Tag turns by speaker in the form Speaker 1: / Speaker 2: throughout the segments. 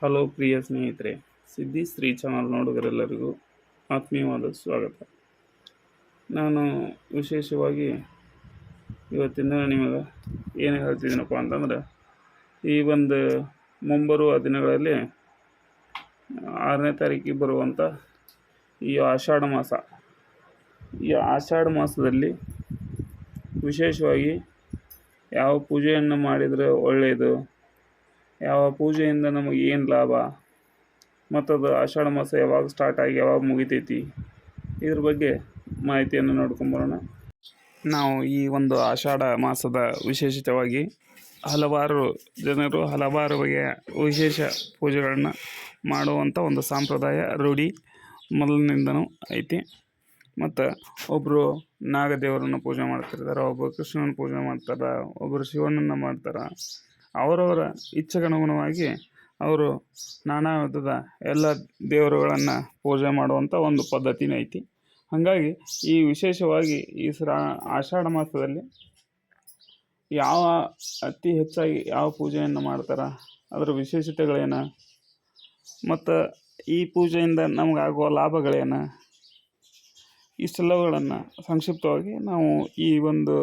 Speaker 1: Hello ಪ್ರಿಯ ಸ್ನೇಹಿತರೆ, ಸಿದ್ಧಿ Shri channel ನೋಡುಗರೆಲ್ಲರಿಗೂ ಆತ್ಮೀಯವಾದ ಸ್ವಾಗತ. ನಾನು ವಿಶೇಷವಾಗಿ ಇವತ್ತಿನ ನಿಮಗೆ ಏನು ಹೇಳ್ತಿದ್ದೀನಪ್ಪ ಅಂತಂದ್ರೆ, ಈ ಒಂದು ಮುಂಬರುವ ದಿನಗಳಲ್ಲಿ ಆರನೇ ತಾರೀಕಿಗೆ ಬರುವಂಥ ಈ ಆಷಾಢ ಮಾಸ. ಈ ಆಷಾಢ ಮಾಸದಲ್ಲಿ ವಿಶೇಷವಾಗಿ ಯಾವ ಪೂಜೆಯನ್ನು ಮಾಡಿದರೆ ಒಳ್ಳೆಯದು ಯಾವ ಪೂಜೆಯಿಂದ ನಮಗೆ ಏನು ಲಾಭ? ಮತ್ತದು ಆಷಾಢ ಮಾಸ ಯಾವಾಗ ಸ್ಟಾರ್ಟ್ ಆಗಿ ಯಾವಾಗ ಮುಗಿತೈತಿ? ಇದ್ರ ಬಗ್ಗೆ ಮಾಹಿತಿಯನ್ನು ನೋಡ್ಕೊಂಬರೋಣ ನಾವು ಈ ಒಂದು ಆಷಾಢ ಮಾಸದ ವಿಶೇಷಿತವಾಗಿ ಹಲವಾರು ಜನರು ಹಲವಾರು ಬಗೆಯ ವಿಶೇಷ ಪೂಜೆಗಳನ್ನು ಮಾಡುವಂಥ ಒಂದು ಸಂಪ್ರದಾಯ ರೂಢಿ ಮೊದಲಿನಿಂದನೂ ಐತಿ. ಮತ್ತು ಒಬ್ಬರು ನಾಗದೇವರನ್ನು ಪೂಜೆ ಮಾಡ್ತಿರ್ತಾರೆ ಒಬ್ಬರು ಕೃಷ್ಣನ ಪೂಜೆ ಮಾಡ್ತಾರೆ ಒಬ್ಬರು ಶಿವನನ್ನು ಮಾಡ್ತಾರೆ. ಅವರವರ ಇಚ್ಛೆಗನುಗುಣವಾಗಿ ಅವರು ನಾನಾ ವಿಧದ ಎಲ್ಲ ದೇವರುಗಳನ್ನು ಪೂಜೆ ಮಾಡುವಂಥ ಒಂದು ಪದ್ಧತಿನೇ ಐತಿ. ಹಾಗಾಗಿ ಈ ವಿಶೇಷವಾಗಿ ಈ ಶ್ರಾ, ಆಷಾಢ ಮಾಸದಲ್ಲಿ ಯಾವ ಅತಿ ಹೆಚ್ಚಾಗಿ ಯಾವ ಪೂಜೆಯನ್ನು ಮಾಡ್ತಾರೆ, ಅದರ ವಿಶೇಷತೆಗಳೇನು, ಮತ್ತು ಈ ಪೂಜೆಯಿಂದ ನಮಗಾಗುವ ಲಾಭಗಳೇನು ಇಷ್ಟೆಲ್ಲವುಗಳನ್ನು ಸಂಕ್ಷಿಪ್ತವಾಗಿ ನಾವು ಈ ಒಂದು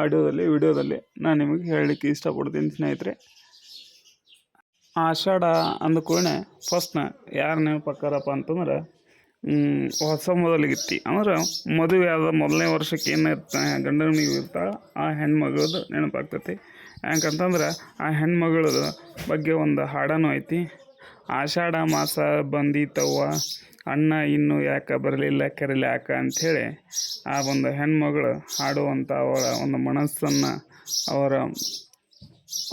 Speaker 1: ಆಡಿಯೋದಲ್ಲಿ, ವಿಡಿಯೋದಲ್ಲಿ ನಾನು ನಿಮಗೆ ಹೇಳಲಿಕ್ಕೆ ಇಷ್ಟಪಡ್ತೀನಿ ಸ್ನೇಹಿತರೆ. ಆಷಾಢ ಅಂದ ಕೂಡಲೇ ಫಸ್ಟ್ನ ಯಾರು ನೆನಪಾಕ್ಕಾರಪ್ಪ ಅಂತಂದ್ರೆ ಹೊಸ ಮೊದಲಿಗಿತ್ತಿ. ಅಂದ್ರೆ ಮದುವೆ ಆದ ಮೊದಲನೇ ವರ್ಷಕ್ಕೆ ಏನು ಗಂಡನ ಗಂಡನಿಗೆ ಇರ್ತಾಳೆ, ಆ ಹೆಣ್ಮಗಳದು ನೆನಪಾಗ್ತೈತಿ. ಯಾಕಂತಂದ್ರೆ ಆ ಹೆಣ್ಮಗಳದ ಬಗ್ಗೆ ಒಂದು ಹಾಡನೂ ಐತಿ. ಆಷಾಢ ಮಾಸ ಬಂದೀತವ್ವ ಅಣ್ಣ ಇನ್ನೂ ಯಾಕೆ ಬರಲಿಲ್ಲ, ಕೆರಲಿ ಯಾಕ ಅಂಥೇಳಿ ಆ ಒಂದು ಹೆಣ್ಮಗಳು ಹಾಡುವಂಥ ಅವರ ಒಂದು ಮನಸ್ಸನ್ನು ಅವರ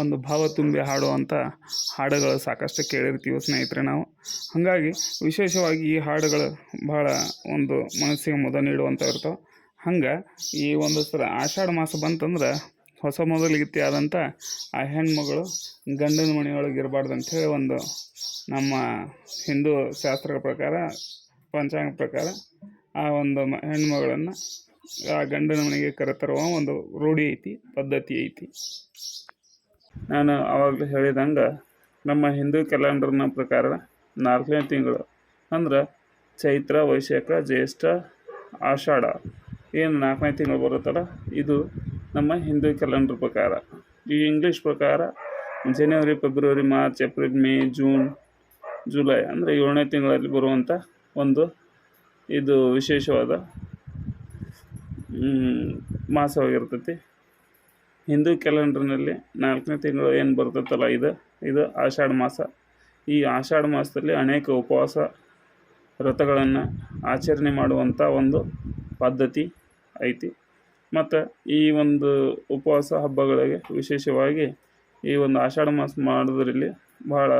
Speaker 1: ಒಂದು ಭಾವ ತುಂಬಿ ಹಾಡುವಂಥ ಹಾಡುಗಳು ಸಾಕಷ್ಟು ಕೇಳಿರ್ತೀವಿ ಸ್ನೇಹಿತರೆ ನಾವು. ಹಾಗಾಗಿ ವಿಶೇಷವಾಗಿ ಈ ಹಾಡುಗಳು ಭಾಳ ಒಂದು ಮನಸ್ಸಿಗೆ ಮುದ ನೀಡುವಂಥ ಇರ್ತಾವೆ ಹಂಗೆ ಈ ಒಂದು ಸಲ ಆಷಾಢ ಮಾಸ ಬಂತಂದ್ರೆ ಹೊಸ ಮೊದಲಿಗಿತ್ತಿ ಆದಂಥ ಆ ಹೆಣ್ಮಗಳು ಗಂಡನ ಮನೆಯೊಳಗೆ ಇರಬಾರ್ದು ಅಂಥೇಳಿ ಒಂದು ನಮ್ಮ ಹಿಂದೂ ಶಾಸ್ತ್ರಗಳ ಪ್ರಕಾರ, ಪಂಚಾಂಗ ಪ್ರಕಾರ ಆ ಒಂದು ಮ, ಹೆಣ್ಮಗಳನ್ನು ಆ ಗಂಡನ ಮನೆಗೆ ಕರೆತರುವ ಒಂದು ರೂಢಿ ಐತಿ, ಪದ್ಧತಿ ಐತಿ. ನಾನು ಆವಾಗಲೇ ಹೇಳಿದಂಗೆ ನಮ್ಮ ಹಿಂದೂ ಕ್ಯಾಲೆಂಡರ್ನ ಪ್ರಕಾರ ನಾಲ್ಕನೇ ತಿಂಗಳು ಅಂದ್ರೆ ಚೈತ್ರ, ವೈಶಾಖ, ಜ್ಯೇಷ್ಠ, ಆಷಾಢ. ಏನು ನಾಲ್ಕನೇ ತಿಂಗಳು ಬರುತ್ತಲ್ಲ, ಇದು ನಮ್ಮ ಹಿಂದೂ ಕ್ಯಾಲೆಂಡರ್ ಪ್ರಕಾರ. ಈ ಇಂಗ್ಲೀಷ್ ಪ್ರಕಾರ ಜನವರಿ ಫೆಬ್ರವರಿ March April May June July ಅಂದರೆ ಏಳನೇ ತಿಂಗಳಲ್ಲಿ ಬರುವಂಥ ಒಂದು ಇದು ವಿಶೇಷವಾದ ಮಾಸವಾಗಿರ್ತೈತಿ. ಹಿಂದೂ ಕ್ಯಾಲೆಂಡರ್ನಲ್ಲಿ ನಾಲ್ಕನೇ ತಿಂಗಳು ಏನು ಬರ್ತೈತಲ್ಲ ಇದು ಇದು ಆಷಾಢ ಮಾಸ. ಈ ಆಷಾಢ ಮಾಸದಲ್ಲಿ ಅನೇಕ ಉಪವಾಸ ವ್ರತಗಳನ್ನು ಆಚರಣೆ ಮಾಡುವಂಥ ಒಂದು ಪದ್ಧತಿ ಐತಿ. ಮತ್ತು ಈ ಒಂದು ಉಪವಾಸ ಹಬ್ಬಗಳಿಗೆ ವಿಶೇಷವಾಗಿ ಈ ಒಂದು ಆಷಾಢ ಮಾಸ ಮಾಡೋದ್ರಲ್ಲಿ ಭಾಳ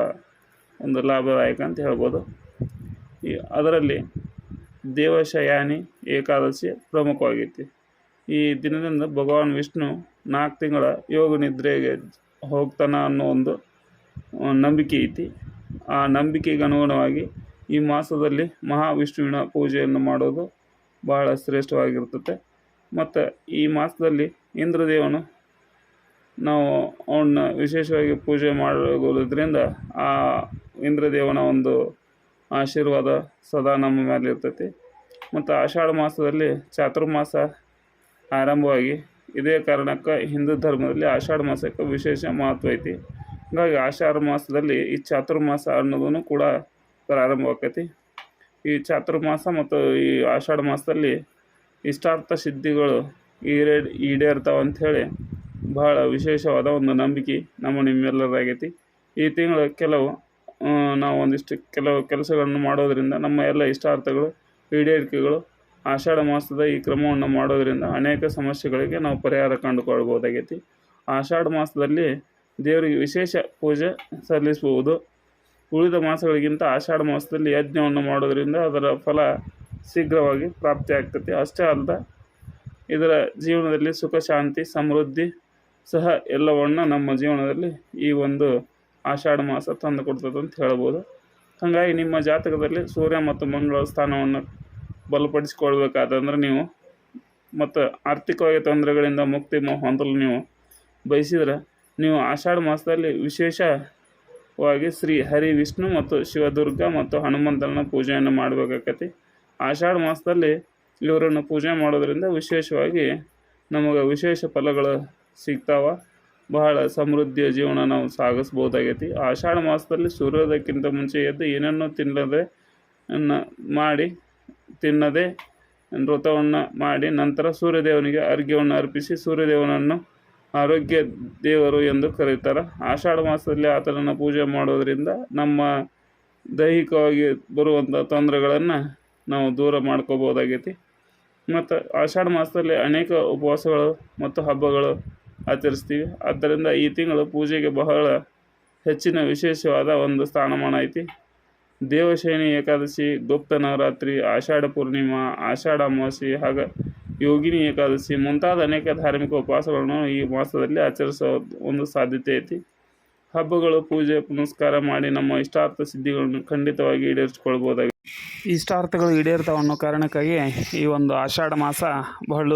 Speaker 1: ಒಂದು ಲಾಭದಾಯಕ ಅಂತ ಹೇಳ್ಬೋದು. ಈ ಅದರಲ್ಲಿ ದೇವಶಯಾನಿ ಏಕಾದಶಿ ಪ್ರಮುಖವಾಗೈತಿ ಈ ದಿನದಿಂದ ಭಗವಾನ್ ವಿಷ್ಣು ನಾಲ್ಕು ತಿಂಗಳ ಯೋಗ ನಿದ್ರೆಗೆ ಹೋಗ್ತಾನ ಅನ್ನೋ ಒಂದು ನಂಬಿಕೆ ಐತಿ. ಆ ನಂಬಿಕೆಗೆ ಅನುಗುಣವಾಗಿ ಈ ಮಾಸದಲ್ಲಿ ಮಹಾವಿಷ್ಣುವಿನ ಪೂಜೆಯನ್ನು ಮಾಡೋದು ಬಹಳ ಶ್ರೇಷ್ಠವಾಗಿರ್ತದೆ. ಮತ್ತು ಈ ಮಾಸದಲ್ಲಿ ಇಂದ್ರದೇವನು ನಾವು ಅವನ್ನ ವಿಶೇಷವಾಗಿ ಪೂಜೆ ಮಾಡೋದ್ರಿಂದ ಆ ಇಂದ್ರದೇವನ ಒಂದು ಆಶೀರ್ವಾದ ಸದಾ ನಮ್ಮ ಮೇಲೆ ಇರ್ತೈತಿ. ಮತ್ತು ಆಷಾಢ ಮಾಸದಲ್ಲಿ ಚಾತುರ್ಮಾಸ ಆರಂಭವಾಗಿ ಇದೇ ಕಾರಣಕ್ಕೆ ಹಿಂದೂ ಧರ್ಮದಲ್ಲಿ ಆಷಾಢ ಮಾಸಕ್ಕೆ ವಿಶೇಷ ಮಹತ್ವ ಐತಿ. ಹಾಗಾಗಿ ಆಷಾಢ ಮಾಸದಲ್ಲಿ ಈ ಚಾತುರ್ಮಾಸ ಅನ್ನೋದನ್ನು ಕೂಡ ಪ್ರಾರಂಭವಾಕೈತಿ. ಈ ಚಾತುರ್ಮಾಸ ಮತ್ತು ಈ ಆಷಾಢ ಮಾಸದಲ್ಲಿ ಇಷ್ಟಾರ್ಥ ಸಿದ್ಧಿಗಳು ಈಡೇ ಈಡೇರ್ತಾವೆ ಅಂಥೇಳಿ ಬಹಳ ವಿಶೇಷವಾದ ಒಂದು ನಂಬಿಕೆ ನಮ್ಮ ನಿಮ್ಮೆಲ್ಲರಾಗೈತಿ ಈ ತಿಂಗಳು ಕೆಲವು ನಾವು ಒಂದಿಷ್ಟು ಕೆಲವು ಕೆಲಸಗಳನ್ನು ಮಾಡೋದರಿಂದ ನಮ್ಮ ಎಲ್ಲ ಇಷ್ಟಾರ್ಥಗಳು, ಈಡೇರಿಕೆಗಳು ಆಷಾಢ ಮಾಸದ ಈ ಕ್ರಮವನ್ನು ಮಾಡೋದರಿಂದ ಅನೇಕ ಸಮಸ್ಯೆಗಳಿಗೆ ನಾವು ಪರಿಹಾರ ಕಂಡುಕೊಳ್ಬೋದಾಗೈತಿ ಆಷಾಢ ಮಾಸದಲ್ಲಿ ದೇವರಿಗೆ ವಿಶೇಷ ಪೂಜೆ ಸಲ್ಲಿಸಬಹುದು. ಉಳಿದ ಮಾಸಗಳಿಗಿಂತ ಆಷಾಢ ಮಾಸದಲ್ಲಿ ಯಜ್ಞವನ್ನು ಮಾಡೋದರಿಂದ ಅದರ ಫಲ ಶೀಘ್ರವಾಗಿ ಪ್ರಾಪ್ತಿ ಆಗ್ತೈತಿ ಅಷ್ಟೇ ಅಲ್ಲದೆ ಇದರ ಜೀವನದಲ್ಲಿ ಸುಖ, ಶಾಂತಿ, ಸಮೃದ್ಧಿ ಸಹ ಎಲ್ಲವನ್ನು ನಮ್ಮ ಜೀವನದಲ್ಲಿ ಈ ಒಂದು ಆಷಾಢ ಮಾಸ ತಂದು ಕೊಡ್ತದೆ ಅಂತ ಹೇಳ್ಬೋದು. ಹಾಗಾಗಿ ನಿಮ್ಮ ಜಾತಕದಲ್ಲಿ ಸೂರ್ಯ ಮತ್ತು ಮಂಗಳ ಸ್ಥಾನವನ್ನು ಬಲಪಡಿಸಿಕೊಳ್ಬೇಕಾದಂದ್ರೆ ನೀವು ಮತ್ತು ಆರ್ಥಿಕವಾಗಿ ತೊಂದರೆಗಳಿಂದ ಮುಕ್ತಿ ಹೊಂದಲು ನೀವು ಬಯಸಿದರೆ ನೀವು ಆಷಾಢ ಮಾಸದಲ್ಲಿ ವಿಶೇಷವಾಗಿ ಶ್ರೀ ಹರಿ ವಿಷ್ಣು ಮತ್ತು ಶಿವದುರ್ಗ ಮತ್ತು ಹನುಮಂತನ ಪೂಜೆಯನ್ನು ಮಾಡಬೇಕಾಕತಿ. ಆಷಾಢ ಮಾಸದಲ್ಲಿ ಇವರನ್ನು ಪೂಜೆ ಮಾಡೋದರಿಂದ ವಿಶೇಷವಾಗಿ ನಮಗೆ ವಿಶೇಷ ಫಲಗಳು ಸಿಗ್ತಾವ. ಬಹಳ ಸಮೃದ್ಧಿಯ ಜೀವನ ನಾವು ಸಾಗಿಸ್ಬೋದಾಗೈತಿ. ಆಷಾಢ ಮಾಸದಲ್ಲಿ ಸೂರ್ಯೋದಯಕ್ಕಿಂತ ಮುಂಚೆ ಎದ್ದು ಏನನ್ನೂ ತಿನ್ನದೆ ಮಾಡಿ, ತಿನ್ನದೆ, ವ್ರತವನ್ನು ಮಾಡಿ ನಂತರ ಸೂರ್ಯದೇವನಿಗೆ ಅರ್ಘ್ಯವನ್ನು ಅರ್ಪಿಸಿ ಸೂರ್ಯದೇವನನ್ನು ಆರೋಗ್ಯ ದೇವರು ಎಂದು ಕರೀತಾರೆ. ಆಷಾಢ ಮಾಸದಲ್ಲಿ ಆತನನ್ನು ಪೂಜೆ ಮಾಡೋದರಿಂದ ನಮ್ಮ ದೈಹಿಕವಾಗಿ ಬರುವಂಥ ತೊಂದರೆಗಳನ್ನು ನಾವು ದೂರ ಮಾಡ್ಕೋಬೋದಾಗೈತಿ ಮತ್ತು ಆಷಾಢ ಮಾಸದಲ್ಲಿ ಅನೇಕ ಉಪವಾಸಗಳು ಮತ್ತು ಹಬ್ಬಗಳು ಆಚರಿಸ್ತೀವಿ. ಆದ್ದರಿಂದ ಈ ತಿಂಗಳು ಪೂಜೆಗೆ ಬಹಳ ಹೆಚ್ಚಿನ ವಿಶೇಷವಾದ ಒಂದು ಸ್ಥಾನಮಾನ ಐತಿ. ದೇವಶಯನಿ ಏಕಾದಶಿ, ಗುಪ್ತ ನವರಾತ್ರಿ, ಆಷಾಢ ಪೂರ್ಣಿಮಾ, ಆಷಾಢ ಅಮಾವಾಸ್ಯೆ ಹಾಗೆ ಯೋಗಿನಿ ಏಕಾದಶಿ ಮುಂತಾದ ಅನೇಕ ಧಾರ್ಮಿಕ ಉಪವಾಸಗಳನ್ನು ಈ ಮಾಸದಲ್ಲಿ ಆಚರಿಸೋ ಒಂದು ಸಾಧ್ಯತೆ ಐತಿ. ಹಬ್ಬಗಳು ಪೂಜೆ ಪುನಸ್ಕಾರ ಮಾಡಿ ನಮ್ಮ ಇಷ್ಟಾರ್ಥ ಸಿದ್ಧಿಗಳನ್ನು ಖಂಡಿತವಾಗಿ ಈಡೇರಿಸಿಕೊಳ್ಬೋದಾಗಿದೆ ಇಷ್ಟಾರ್ಥಗಳು ಈಡೇರ್ತಾವ ಅನ್ನೋ ಕಾರಣಕ್ಕಾಗಿ ಈ ಒಂದು ಆಷಾಢ ಮಾಸ ಬಹಳ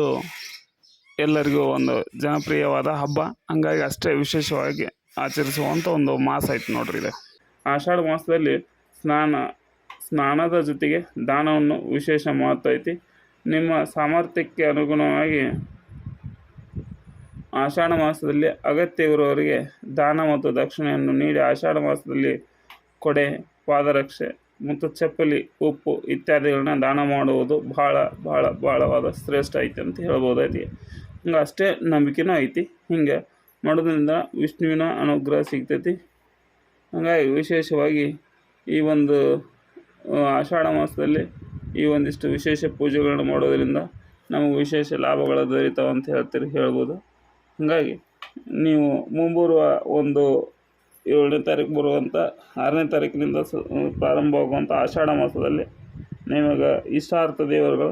Speaker 1: ಎಲ್ಲರಿಗೂ ಒಂದು ಜನಪ್ರಿಯವಾದ ಹಬ್ಬ. ಹಂಗಾಗಿ ಅಷ್ಟೇ ವಿಶೇಷವಾಗಿ ಆಚರಿಸುವಂಥ ಒಂದು ಮಾಸ ಐತೆ ನೋಡ್ರಿ ಇದು. ಆಷಾಢ ಮಾಸದಲ್ಲಿ ಸ್ನಾನ ಸ್ನಾನದ ಜೊತೆಗೆ ದಾನವನ್ನು ವಿಶೇಷ ಮಹತ್ವ ಐತಿ. ನಿಮ್ಮ ಸಾಮರ್ಥ್ಯಕ್ಕೆ ಅನುಗುಣವಾಗಿ ಆಷಾಢ ಮಾಸದಲ್ಲಿ ಅಗತ್ಯವಿರುವವರಿಗೆ ದಾನ ಮತ್ತು ದಕ್ಷಿಣೆಯನ್ನು ನೀಡಿ ಆಷಾಢ ಮಾಸದಲ್ಲಿ ಕೊಡೆ, ಪಾದರಕ್ಷೆ ಮತ್ತು ಚಪ್ಪಲಿ, ಉಪ್ಪು ಇತ್ಯಾದಿಗಳನ್ನ ದಾನ ಮಾಡುವುದು ಭಾಳ ಭಾಳ ಭಾಳವಾದ ಶ್ರೇಷ್ಠ ಐತಿ ಅಂತ ಹೇಳ್ಬೋದೈತಿ ಹಿಂಗೆ ಅಷ್ಟೇ ನಂಬಿಕೆನೂ ಐತಿ. ಹಿಂಗೆ ಮಾಡೋದ್ರಿಂದ ವಿಷ್ಣುವಿನ ಅನುಗ್ರಹ ಸಿಗ್ತೈತಿ. ಹಾಗಾಗಿ ವಿಶೇಷವಾಗಿ ಈ ಒಂದು ಆಷಾಢ ಮಾಸದಲ್ಲಿ ಈ ಒಂದಿಷ್ಟು ವಿಶೇಷ ಪೂಜೆಗಳನ್ನು ಮಾಡೋದರಿಂದ ನಮಗೆ ವಿಶೇಷ ಲಾಭಗಳು ದೊರೀತಾವಂತ ಹೇಳ್ತೀರಿ, ಹೇಳ್ಬೋದು. ಹಾಗಾಗಿ ನೀವು ಮುಂಬರುವ ಒಂದು ಏಳನೇ ತಾರೀಕು ಬರುವಂಥ ಆರನೇ ತಾರೀಕಿನಿಂದ ಸ ಪ್ರಾರಂಭವಾಗುವಂಥ ಆಷಾಢ ಮಾಸದಲ್ಲಿ ನಿಮಗೆ ಇಷ್ಟಾರ್ಥ ದೇವರುಗಳು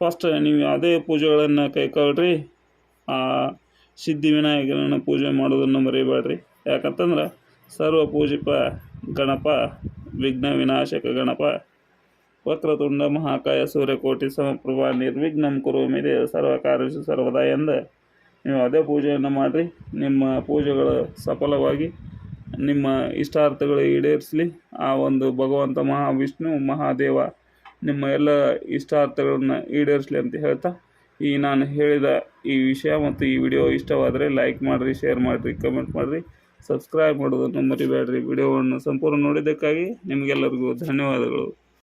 Speaker 1: ಫಸ್ಟ್ ನೀವು ಯಾವುದೇ ಪೂಜೆಗಳನ್ನು ಕೈಕೊಳ್ಳ್ರಿ ಆ, ಸಿದ್ಧಿ ವಿನಾಯಕನನ್ನು ಪೂಜೆ ಮಾಡೋದನ್ನು ಮರಿಬೇಡ್ರಿ. ಯಾಕಂತಂದ್ರೆ ಸರ್ವ ಪೂಜಿಪ ಗಣಪ, ವಿಘ್ನ ವಿನಾಶಕ ಗಣಪ, ವಕ್ರತುಂಡ ಮಹಾಕಾಯ ಸೂರ್ಯಕೋಟಿ ಸಮಪ್ರಭಾ ನಿರ್ವಿಘ್ನಂ ಕುರು ಮೇಲೆ ಸರ್ವ ಕಾರ್ಯಸು ಸರ್ವದಾ ಎಂದ ನೀವು ಅದೇ ಪೂಜೆಯನ್ನು ಮಾಡಿರಿ. ನಿಮ್ಮ ಪೂಜೆಗಳು ಸಫಲವಾಗಿ ನಿಮ್ಮ ಇಷ್ಟಾರ್ಥಗಳು ಈಡೇರಿಸಲಿ. ಆ ಒಂದು ಭಗವಂತ ಮಹಾವಿಷ್ಣು, ಮಹಾದೇವ ನಿಮ್ಮ ಎಲ್ಲ ಇಷ್ಟಾರ್ಥಗಳನ್ನು ಈಡೇರಿಸಲಿ ಅಂತ ಹೇಳ್ತಾ, ಈ ನಾನು ಹೇಳಿದ ಈ ವಿಷಯ ಮತ್ತು ಈ ವಿಡಿಯೋ ಇಷ್ಟವಾದರೆ ಲೈಕ್ ಮಾಡಿರಿ, ಶೇರ್ ಮಾಡಿರಿ, ಕಮೆಂಟ್ ಮಾಡಿರಿ. ಸಬ್ಸ್ಕ್ರೈಬ್ ಮಾಡೋದನ್ನು ಮರಿಬೇಡ್ರಿ. ವಿಡಿಯೋವನ್ನು ಸಂಪೂರ್ಣ ನೋಡಿದ್ದಕ್ಕಾಗಿ ನಿಮಗೆಲ್ಲರಿಗೂ ಧನ್ಯವಾದಗಳು.